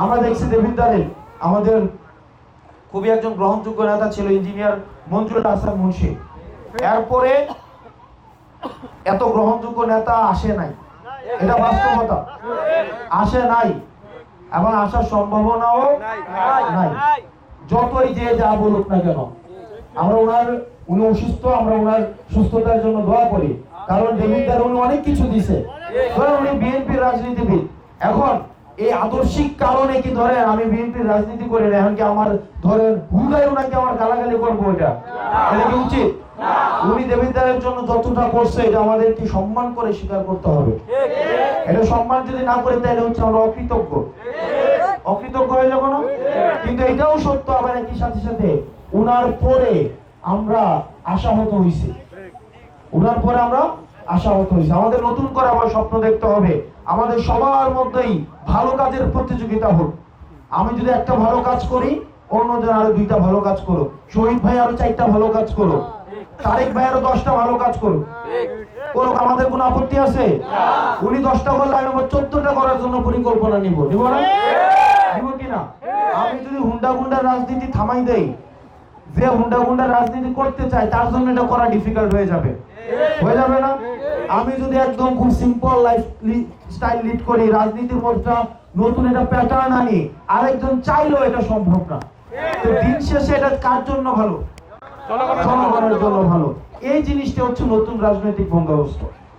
আমরা দেখছি দেবিদ্দারে আমাদের খুবই একজন গ্রহণযোগ্য নেতা ছিল ইঞ্জিনিয়ার মঞ্জুরুল হাসান মুন্সি। এরপরে এত গ্রহণযোগ্য নেতা আসে নাই। এটা বাস্তবতা। আসে নাই এবং আসার সম্ভাবনাও নাই। যতই যে যা বলুক না কেন, আমরা ওনার, উনি অসুস্থ, আমরা ওনার সুস্থতার জন্য দোয়া করি। কারণ দেবিদ্দার উনি অনেক কিছু দিছে। উনি বিএনপির রাজনীতিবিদ। এখন এই আদর্শিক কারণে কি ধরেন আমি বিএনপির রাজনীতি করি না, এখন কি আমার ধরেন হুদায় ওনাকে আমার গালাগালি করব এটা? এটা কি উচিত? উনি জন্য যতটা করছে, এটা আমাদের কি সম্মান করে স্বীকার করতে হবে। এটা সম্মান যদি না করি, তাহলে হচ্ছে আমরা অকৃতজ্ঞ। অকৃতজ্ঞ হয়ে যাব না কিন্তু এটাও সত্য, আবার একই সাথে সাথে উনার পরে আমরা আশাহত হইছি। উনার পরে আমরা আশাহত হয়েছে আমাদের নতুন করে আবার স্বপ্ন দেখতে হবে। আমাদের সবার মধ্যেই ভালো কাজের প্রতিযোগিতা হোক। আমি যদি একটা ভালো কাজ করি, অন্যজন আরও দুইটা ভালো কাজ করো শহীদ ভাই আরও চারটা ভালো কাজ করো তারেক ভাই আরও দশটা ভালো কাজ করো করুক আমাদের কোনো আপত্তি আছে? উনি দশটা করলে আমি আমার চোদ্দটা করার জন্য পরিকল্পনা নিব। নিব না? নিব কিনা আমি যদি হুন্ডা গুন্ডা রাজনীতি থামাই দেই, যে হুন্ডা গুন্ডা রাজনীতি করতে চায়, তার জন্য এটা করা ডিফিকাল্ট হয়ে যাবে। হয়ে যাবে না? আমি যদি একদম খুব সিম্পল লাইফ স্টাইল লিড করি রাজনীতির মধ্যে নতুন এটা প্যাটার্ন আনি আরেকজন চাইলেও এটা সম্ভব না। তো দিন শেষে এটা কার জন্য ভালো? জনগণের জন্য ভালো। এই জিনিসটা হচ্ছে নতুন রাজনৈতিক বন্দোবস্ত।